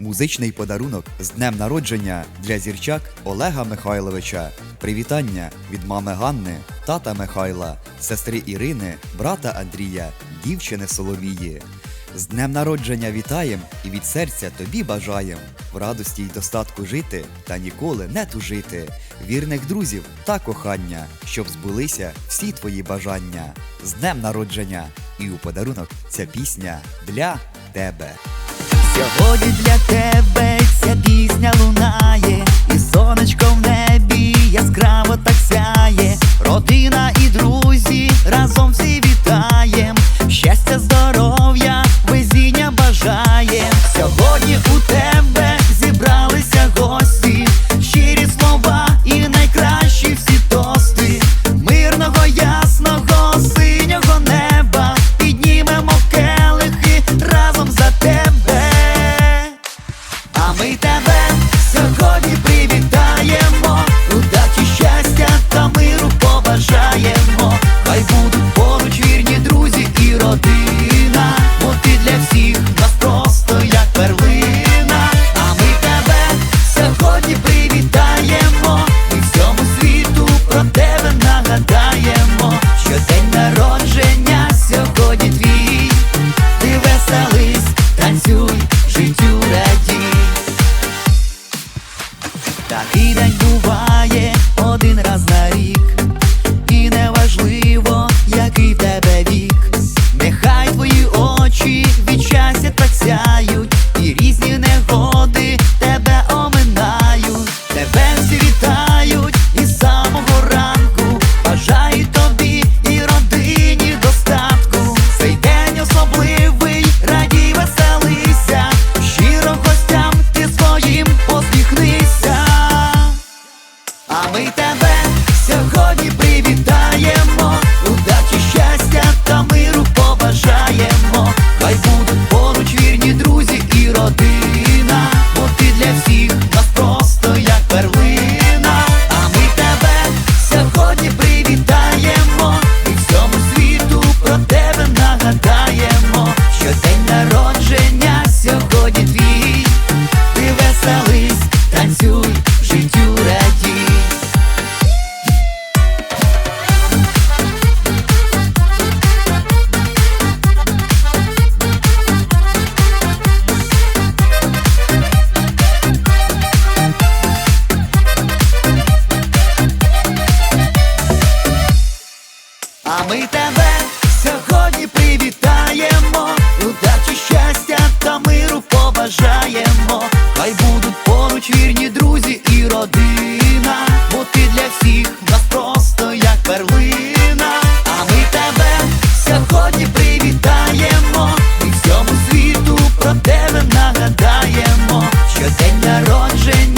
Музичний подарунок з днем народження для зірчак Олега Михайловича. Привітання від мами Ганни, тата Михайла, сестри Ірини, брата Андрія, дівчини Соломії. З днем народження вітаєм і від серця тобі бажаєм в радості й достатку жити та ніколи не тужити, вірних друзів та кохання, щоб збулися всі твої бажання. З днем народження! І у подарунок ця пісня для тебе. Сьогодні для тебе ця пісня лунає, і сонечко в небі яскраво ми тебе сьогодні привітаємо ти веселись, танцюй, життю раді. А ми тебе сьогодні привітаємо удачі щастя та ми бажаємо, хай будуть поруч вірні друзі і родина, бо ти для всіх нас просто як перлина, а ми тебе сьогодні привітаємо, і всьому світу про тебе нагадаємо, що день народження.